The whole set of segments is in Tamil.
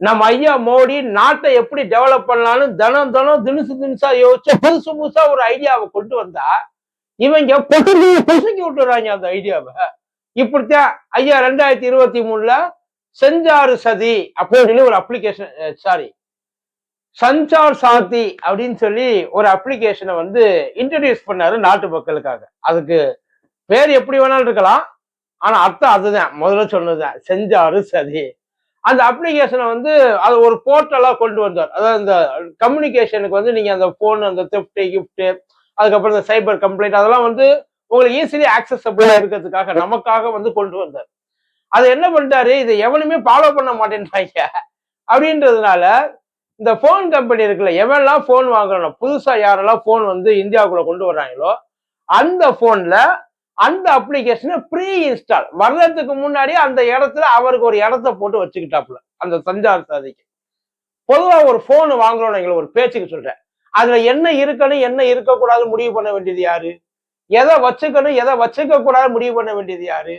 நம்ம ஐயா மோடி நாட்டை எப்படி டெவலப் பண்ணலாம்னு தினம் தினம் தினுசு தினுசா யோசிச்சு புதுசு புதுசா ஒரு ஐடியாவை கொண்டு வந்தா இவங்க பொசுக்கி பொசுக்கி விட்டுறாங்க அந்த ஐடியாவை. இப்படித்தான் ஐயா ரெண்டாயிரத்தி இருபத்தி மூணுல செஞ்சாறு சதி அப்படின்னு சொல்லி ஒரு அப்ளிகேஷன் சாரி சஞ்சார் சாத்தி அப்படின்னு சொல்லி ஒரு அப்ளிகேஷனை வந்து இன்ட்ரடியூஸ் பண்ணாரு நாட்டு மக்களுக்காக. அதுக்கு பேர் எப்படி வேணாலும் இருக்கலாம். ஆனா அர்த்தம் அதுதான். முதல்ல சொன்னதுதான். செஞ்சாரு சதி. அந்த அப்ளிகேஷனை வந்து அது ஒரு போர்ட்டலா கொண்டு வந்தார். அதாவது இந்த கம்யூனிகேஷனுக்கு வந்து நீங்க அந்த போன் அந்த தெஃப்ட் கிஃப்ட் அதுக்கப்புறம் இந்த சைபர் கம்ப்ளைண்ட் அதெல்லாம் வந்து உங்களுக்கு ஈஸிலி ஆக்சசபிளா இருக்கிறதுக்காக நமக்காக வந்து கொண்டு வந்தார். அது என்ன பண்ணிட்டாரு? இதை எவனுமே ஃபாலோ பண்ண மாட்டேன்றாங்க. அப்படின்றதுனால இந்த ஃபோன் கம்பெனி இருக்குல்ல எவன்லாம் ஃபோன் வாங்குறோம் புதுசா யாரெல்லாம் ஃபோன் வந்து இந்தியாவுக்குள்ள கொண்டு வர்றாங்களோ அந்த ஃபோன்ல அந்த அப்ளிகேஷனை ப்ரீ இன்ஸ்டால் வர்றதுக்கு முன்னாடி அந்த இடத்துல அவருக்கு ஒரு இடத்த போட்டு வச்சுக்கிட்டாப்புல. அந்த சஞ்சார் சாதிக்கு. பொதுவா ஒரு ஃபோன் வாங்குறோம் எங்களை ஒரு பேச்சுக்கு சொல்றேன். அதுல என்ன இருக்கணும் என்ன இருக்கக்கூடாது முடிவு பண்ண வேண்டியது யாரு? எதை வச்சுக்கணும் எதை வச்சுக்க கூடாது முடிவு பண்ண வேண்டியது யாரு?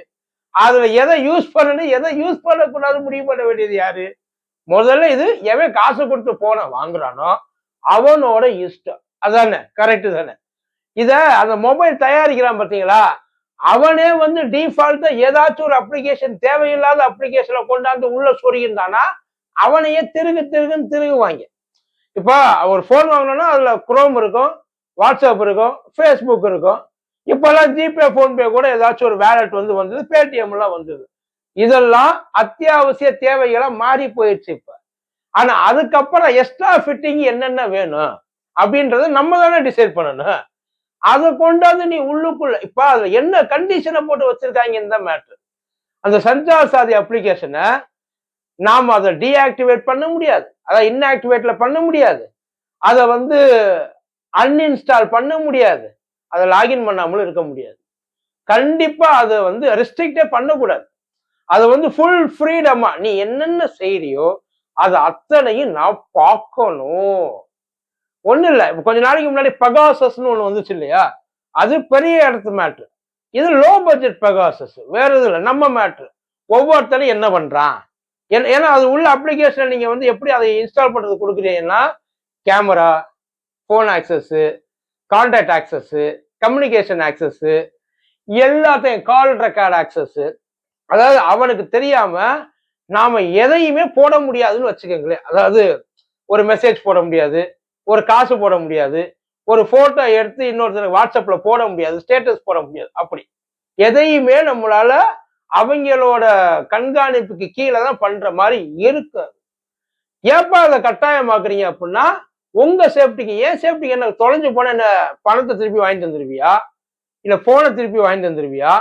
அதுல எதை யூஸ் பண்ணணும் எதை யூஸ் பண்ணக்கூடாது முடிவு பண்ண வேண்டியது யாரு? முதல்ல இது எவன் காசு கொடுத்து போன வாங்குறானோ அவனோட இஷ்டம். அதானே? கரெக்டு தானே? இத அந்த மொபைல் தயாரிக்கிறான் பாத்தீங்களா? அவனே வந்து டிஃபால்ட்டா ஏதாச்சும் ஒரு அப்ளிகேஷன் தேவையில்லாத அப்ளிகேஷனை கொண்டாந்து உள்ள சொருகின்றானா அவனையே திருகு திருகுன்னு திருகுவாங்க. இப்போ ஒரு ஃபோன் வாங்கினோம்னா அதுல குரோம் இருக்கும் வாட்ஸ்அப் இருக்கும் ஃபேஸ்புக் இருக்கும். இப்பெல்லாம் ஜிபே ஃபோன்பே கூட ஏதாச்சும் ஒரு வேலட் வந்து வந்தது பேடிஎம் எல்லாம் வந்தது. இதெல்லாம் அத்தியாவசிய தேவைகளை மாறி போயிடுச்சு இப்ப. ஆனா அதுக்கப்புறம் எக்ஸ்ட்ரா ஃபிட்டிங் என்னென்ன வேணும் அப்படின்றத நம்ம தானே டிசைட் பண்ணணும். அதை கொண்டாந்து நீ உள்ளுக்குள்ள இப்ப அதுல என்ன கண்டிஷனை போட்டு வச்சிருக்காங்க இந்த மேட்ரு அந்த சஞ்சார் சாதி அப்ளிகேஷனை நாம அதை டீஆக்டிவேட் பண்ண முடியாது. அதை இன்ஆக்டிவேட்ல பண்ண முடியாது. அதை வந்து அன்இன்ஸ்டால் பண்ண முடியாது. அதை லாகின் பண்ணாமலும் இருக்க முடியாது. கண்டிப்பா அதை வந்து ரெஸ்ட்ரிக்டே பண்ணக்கூடாது. அதை வந்து ஃபுல் ஃப்ரீடமா நீ என்னென்ன செய்யறியோ அது அத்தனையும் நான் பார்க்கணும். ஒன்றும் இல்லை இப்போ கொஞ்ச நாளைக்கு முன்னாடி பகாசஸ்னு ஒன்று வந்துச்சு இல்லையா? அது பெரிய இடத்து மேட்ரு இது லோ பட்ஜெட் பகாசஸ் வேற இது இல்லை. நம்ம மேட்ரு ஒவ்வொருத்தரும் என்ன பண்ணுறான் ஏன்னா ஏன்னா அது உள்ள அப்ளிகேஷனை நீங்கள் வந்து எப்படி அதை இன்ஸ்டால் பண்ணுறது கொடுக்குறீங்கன்னா camera phone access contact access communication access எல்லாத்தையும் கால் ரெக்கார்ட் ஆக்சஸ்ஸு அதாவது அவனுக்கு தெரியாமல் நாம் எதையுமே போட முடியாதுன்னு வச்சுக்கோங்களேன். அதாவது ஒரு மெசேஜ் போட முடியாது. ஒரு காசு போட முடியாது. ஒரு போட்டோ எடுத்து இன்னொருத்தருக்கு வாட்ஸ்அப்ல போட முடியாது. ஸ்டேட்டஸ் போட முடியாது. அப்படி. எதையுமே நம்மளால அவங்களோட கண்காணிப்புக்கு கீழே தான் பண்ற மாதிரி இருக்கு ஏப்பா அதை கட்டாயமாக்குறீங்க அப்படின்னா உங்க சேஃப்டிக்கு ஏன் சேஃப்டிக்கு என்ன தொலைஞ்சு போன என்ன பணத்தை திருப்பி வாங்கி தந்துருவியா இல்ல போனை திருப்பி வாங்கி தந்துருவியா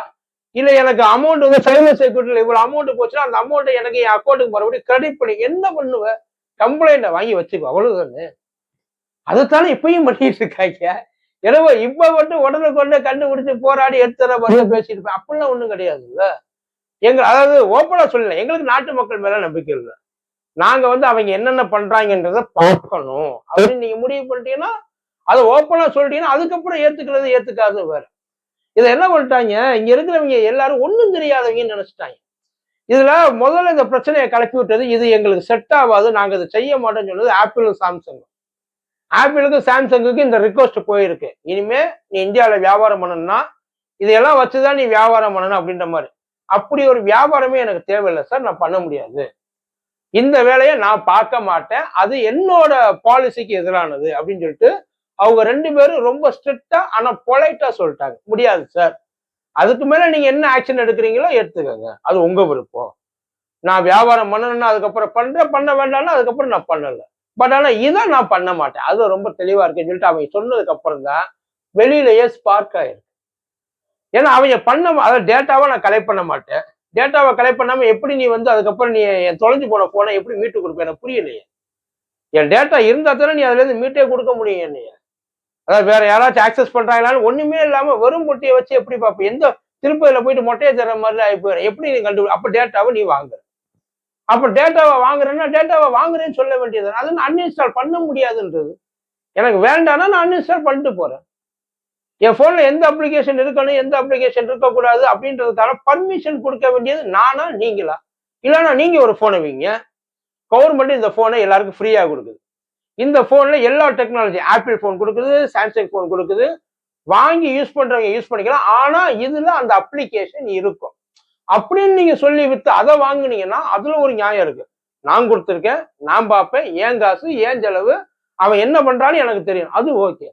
இல்ல எனக்கு அமௌண்ட் வந்து சைபர் செக்யூரிட்டியில் இவ்வளவு அமௌண்ட் போச்சுன்னா அந்த அமௌண்ட்டை எனக்கு என் அக்கௌண்ட்டுக்கு மறுபடியும் கிரெடிட் பண்ணி என்ன பண்ணுவ? கம்ப்ளைண்ட்டை வாங்கி வச்சுக்கோ. அவ்வளவுதானே? அதைத்தானே இப்பயும் பண்ணிட்டு இருக்காங்க. எனவே இப்ப மட்டும் உடனே கொண்டு கண்டுபிடிச்சு போராடி எடுத்துற மாதிரி பேசிட்டு இருப்பேன் அப்படிலாம் ஒண்ணும் கிடையாதுல்ல? எங்க அதாவது ஓப்பனா சொல்லல. எங்களுக்கு நாட்டு மக்கள் மேல நம்பிக்கை இல்லை. நாங்க வந்து அவங்க என்னென்ன பண்றாங்கன்றத பார்க்கணும். அப்படின்னு நீங்க முடிவு பண்ணிட்டீங்கன்னா அதை ஓப்பனா சொல்லிட்டீங்கன்னா அதுக்கப்புறம் ஏத்துக்கிறது ஏத்துக்காது வேற. இதை என்ன பண்ணிட்டாங்க? இங்க இருக்கிறவங்க எல்லாரும் ஒண்ணும் தெரியாதவங்கன்னு நினைச்சிட்டாங்க. இதுல முதல்ல இந்த பிரச்சனையை கிளப்பி விட்டது இது எங்களுக்கு செட் ஆகாது நாங்க இதை செய்ய மாட்டோம்னு சொன்னது ஆப்பிளும் சாம்சங் ஆப்பிளுக்கும் சாம்சங்குக்கும் இந்த ரிக்வஸ்ட் போயிருக்கு. இனிமே நீ இந்தியாவில் வியாபாரம் பண்ணணும்னா இதையெல்லாம் வச்சுதான் நீ வியாபாரம் பண்ணணும் அப்படின்ற மாதிரி. அப்படி ஒரு வியாபாரமே எனக்கு தேவையில்லை சார் நான் பண்ண முடியாது. இந்த வேலையை நான் பார்க்க மாட்டேன். அது என்னோட பாலிசிக்கு எதிரானது அப்படின்னு சொல்லிட்டு அவங்க ரெண்டு பேரும் ரொம்ப ஸ்ட்ரிக்டா ஆனா பொலைட்டா சொல்லிட்டாங்க. முடியாது சார். அதுக்கு மேல நீங்க என்ன ஆக்ஷன் எடுக்கிறீங்களோ எடுத்துக்கோங்க. அது உங்க விருப்பம். நான் வியாபாரம் பண்ணணும்னா அதுக்கப்புறம் பண்றேன் பண்ண வேண்டாம்னா அதுக்கப்புறம் நான் பண்ணலை. பட் ஆனா இதை நான் பண்ண மாட்டேன். அது ரொம்ப தெளிவா இருக்குன்னு சொல்லிட்டு அவங்க சொன்னதுக்கு அப்புறம் தான் வெளியிலேயே ஸ்பார்க் ஆயிருக்கு. ஏன்னா அவங்க பண்ண அதாவது டேட்டாவை நான் கலெக்ட் பண்ண மாட்டேன். டேட்டாவை கலெக்ட் பண்ணாம எப்படி நீ வந்து அதுக்கப்புறம் நீ என் தொலைஞ்சு போன போனை எப்படி மீட்டு கொடுப்ப? எனக்கு புரியலையே. என் டேட்டா இருந்தா தானே நீ அதுல இருந்து மீட்டே கொடுக்க முடியும் என்னைய. அதாவது வேற யாராச்சும் ஆக்சஸ் பண்ணுறாங்களான்னு ஒண்ணுமே இல்லாம வெறும் மொட்டையை வச்சு எப்படி பார்ப்பேன் எந்த திருப்பதியில் போயிட்டு மொட்டையை தர மாதிரி ஆகி போயிடும். எப்படி நீ கண்டு அப்போ டேட்டாவை நீ வாங்க. அப்போ டேட்டாவை வாங்குறேன்னா டேட்டாவை வாங்குறேன்னு சொல்ல வேண்டியது அது நான் அன்இன்ஸ்டால் பண்ண முடியாதுன்றது. எனக்கு வேண்டாம்னா நான் அன்இன்ஸ்டால் பண்ணிட்டு போறேன். என் ஃபோனில் எந்த அப்ளிகேஷன் இருக்கணும் எந்த அப்ளிகேஷன் இருக்கக்கூடாது அப்படின்றதுக்கான பர்மிஷன் கொடுக்க வேண்டியது நானா நீங்களா? இல்லைன்னா நீங்கள் ஒரு ஃபோனை வைங்க. கவர்மெண்ட் இந்த ஃபோனை எல்லாருக்கும் ஃப்ரீயாக கொடுக்குது. இந்த ஃபோனில் எல்லா டெக்னாலஜி ஆப்பிள் ஃபோன் கொடுக்குது சாம்சங் ஃபோன் கொடுக்குது. வாங்கி யூஸ் பண்ணுறவங்க யூஸ் பண்ணிக்கலாம். ஆனால் இதில் அந்த அப்ளிகேஷன் இருக்கும். அப்படின்னு நீங்க சொல்லி வித்து அதை வாங்குனீங்கன்னா அதுல ஒரு நியாயம் இருக்கு. நான் கொடுத்துருக்கேன் நான் பார்ப்பேன் ஏன் காசு ஏன் செலவு அவன் என்ன பண்றான்னு எனக்கு தெரியும். அது ஓகே.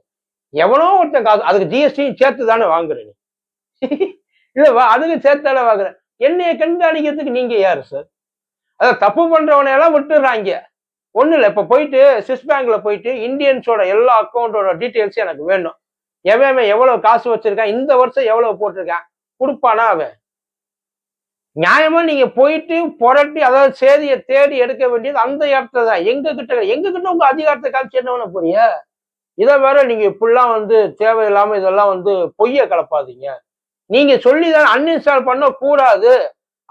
எவனோ ஒருத்தன் காசு அதுக்கு ஜிஎஸ்டியும் சேர்த்து தானே வாங்குறேன் இல்லவா அதுக்கு சேர்த்து தானே வாங்குறேன் என்னைய கண்காணிக்கிறதுக்கு நீங்க யாரு சார் அதான் தப்பு பண்றவனையெல்லாம் விட்டுறாங்க. ஒண்ணு இல்லை இப்ப போயிட்டு சுவிஸ் பேங்க்ல போயிட்டு இந்தியன்ஸோட எல்லா அக்கௌண்டோட டீட்டெயில்ஸும் எனக்கு வேணும். எவன் எவன் எவ்வளவு காசு வச்சிருக்கான் இந்த வருஷம் எவ்வளவு போட்டிருக்கான் கொடுப்பானா அவன்? நியாயமா நீங்க போயிட்டு புரட்டி அதாவது சேதியை தேடி எடுக்க வேண்டியது அந்த இடத்துல தான். எங்க கிட்ட எங்க கிட்ட உங்க அதிகாரத்தை காமிச்சு என்ன பண்ண போறீங்க? இதை வேற நீங்க இப்படிலாம் வந்து தேவையில்லாம இதெல்லாம் வந்து பொய்ய கலப்பாதீங்க. நீங்க சொல்லி தான் அன்இன்ஸ்டால் பண்ண கூடாது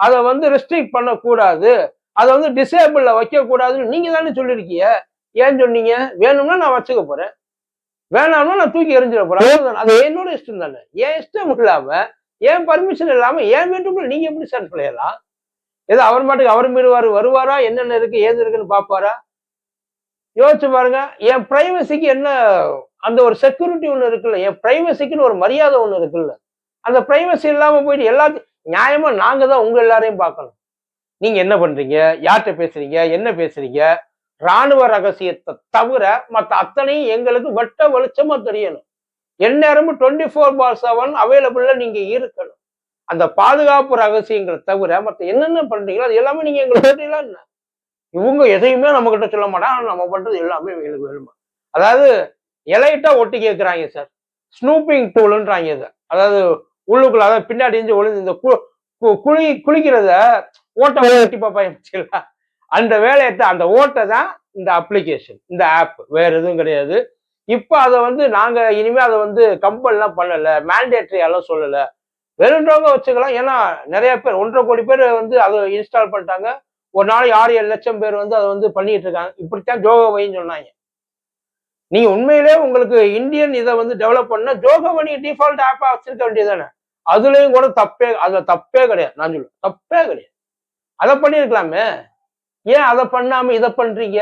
அதை வந்து ரெஸ்ட்ரிக்ட் பண்ணக்கூடாது. அதை வந்து டிசேபிள்ல வைக்க கூடாதுன்னு நீங்க தானே சொல்லியிருக்கீங்க ஏன் சொன்னீங்க? வேணும்னா நான் வச்சுக்க போறேன். வேணாம்னா நான் தூக்கி எறிஞ்சிட போறேன். அது என்னோட இஷ்டம் தானே. ஏன் இஷ்டம் இல்லாம ஏன் பர்மிஷன் இல்லாம ஏன் வேண்டும் நீங்க எப்படி சார் பிள்ளையலாம் ஏதோ அவர் மாட்டுக்கு அவர் மீடுவார் வருவாரா? என்னென்ன இருக்கு ஏது இருக்குன்னு பாப்பாரா யோசிச்சு பாருங்க. என் பிரைவசிக்கு என்ன அந்த ஒரு செக்யூரிட்டி ஒண்ணு இருக்குல்ல என் பிரைவசிக்குன்னு ஒரு மரியாதை ஒண்ணு இருக்குல்ல அந்த பிரைவசி இல்லாம போயிட்டு எல்லாத்தையும் நியாயமா நாங்க தான் உங்க எல்லாரையும் பார்க்கணும். நீங்க என்ன பண்றீங்க? யார்கிட்ட பேசுறீங்க? என்ன பேசுறீங்க? ராணுவ ரகசியத்தை தவிர மத்த அத்தனையும் எங்களுக்கு வட்ட வெளிச்சமா தெரியணும். எந்நேரமும் டுவெண்ட்டி ஃபோர் பார் செவன் அவைலபிள்ல நீங்க இருக்கணும். அந்த பாதுகாப்பு ரகசியங்களை தவிர மத்த என்னென்ன பண்றீங்களோ அது எல்லாமே நீங்க எங்களுக்கு சொல்றீங்களா என்ன? இவங்க எதையுமே நம்ம கிட்ட சொல்ல மாட்டாங்க. நம்ம பண்றது எல்லாமே எங்களுக்கு வேணுமா? அதாவது எலைட்டா ஒட்டி கேட்குறாங்க சார் ஸ்னூப்பிங் டூலுன்றாங்க இதை. அதாவது உள்ளுக்குள்ள அதாவது பின்னாடி இருந்து ஒளிஞ்சு இந்த கு- கு- குழி குளிக்கிறத ஓட்டை ஓட்டி பாப்பா அந்த வேலையத்தை அந்த ஓட்டை தான் இந்த அப்ளிகேஷன் இந்த ஆப் வேற எதுவும் கிடையாது. இப்போ அதை வந்து நாங்க இனிமே அதை வந்து கம்பல்லாம் பண்ணல மேண்டேட்ரியாலாம் எல்லாம் சொல்லல. வேணுன்றவங்க வச்சுக்கலாம். ஏன்னா நிறைய பேர் ஒன்றரை கோடி பேர் வந்து அதை இன்ஸ்டால் பண்ணிட்டாங்க. ஒரு நாளைக்கு ஆறு ஏழு லட்சம் பேர் வந்து அதை வந்து பண்ணிட்டு இருக்காங்க. இப்படித்தான் ஜோகோவைன்னு சொன்னாங்க. நீங்க உண்மையிலே உங்களுக்கு இந்தியன் இதை வந்து டெவலப் பண்ண ஜோகோவனி டிஃபால்ட் ஆப்பா வச்சிருக்க வேண்டியதானே அதுலயும் கூட தப்பே அதுல தப்பே கிடையாது. நான் சொல்லுவேன் தப்பே கிடையாது. அதை பண்ணியிருக்கலாமே? ஏன் அதை பண்ணாம இதை பண்றீங்க?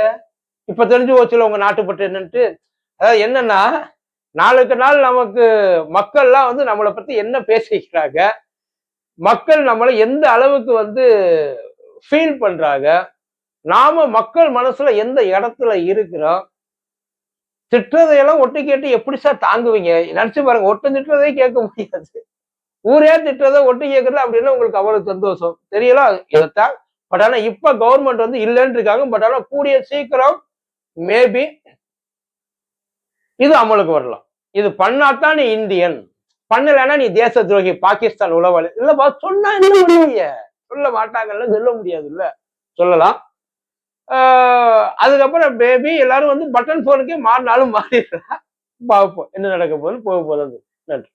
இப்ப தெரிஞ்சு வச்சுல உங்க நாட்டுப்பட்டு என்னன்ட்டு? என்னன்னா நாளுக்கு நாள் நமக்கு மக்கள்லாம் வந்து நம்மளை பத்தி என்ன பேசிக்கிறாங்க மக்கள் நம்மளை எந்த அளவுக்கு வந்து ஃபீல் பண்றாங்க நாம மக்கள் மனசுல எந்த இடத்துல இருக்கிறோம் திட்டுறதையெல்லாம் ஒட்டு கேட்டு எப்படி சார் தாங்குவீங்க? நினைச்சு பாருங்க ஒட்டு திட்டுறதே கேட்க முடியாது. ஊரே திட்டுறதை ஒட்டு கேட்கறது அப்படின்னா உங்களுக்கு அவ்வளவு சந்தோஷம். தெரியல? இதைத்தான். பட் ஆனா இப்ப கவர்மெண்ட் வந்து இல்லைன்னு இருக்காங்க பட் ஆனா கூடிய சீக்கிரம் மேபி இது அமலுக்கு வரலாம். இது பண்ணாதான் நீ இந்தியன். பண்ணலைன்னா நீ தேச துரோகி பாகிஸ்தான் உளவாளி. இல்லப்பா சொன்னா என்ன பண்ணுவீங்க? சொல்ல மாட்டாங்கல்ல சொல்ல முடியாது இல்ல. சொல்லலாம். ஆஹ் அதுக்கப்புறம் பேபி எல்லாரும் வந்து பட்டன் போனுக்கே மாறினாலும் மாறிடுறா. பார்ப்போம் என்ன நடக்க போகுதுன்னு போக போகுது நன்றி.